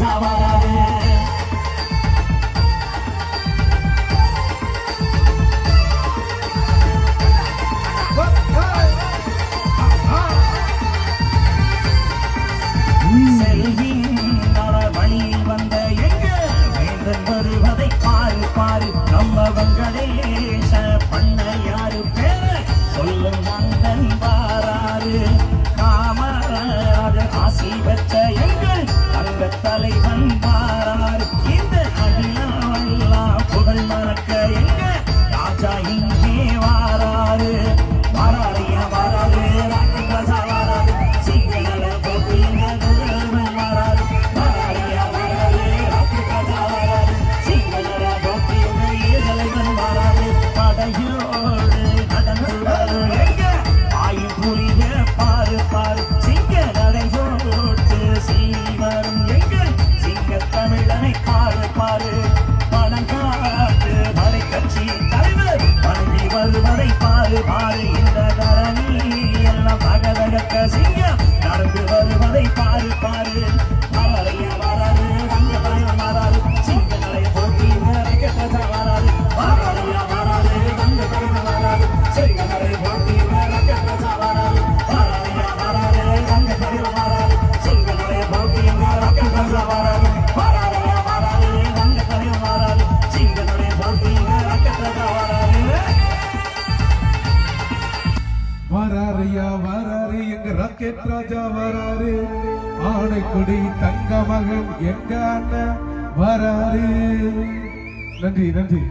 ராஜா வராரு வருவதை பாரு பாரு நம்ம வங்கடேஷ பண்ண யாரு பேர சொல்லும் நந்தன் பாராரு காமராஜர் ஆசி பெற்ற எங்கள் தலைவன் மாறார். இந்த அகிலாம் புகழ் மறக்க எங்கள் கனரக சிங்கம் நடந்து வரும் வராரையா வராரு எங்க ராக்கெட் ராஜா வராரு ஆணைக்குடி தங்க மகன் எங்க அண்ணன் வராரு நன்றி நன்றி.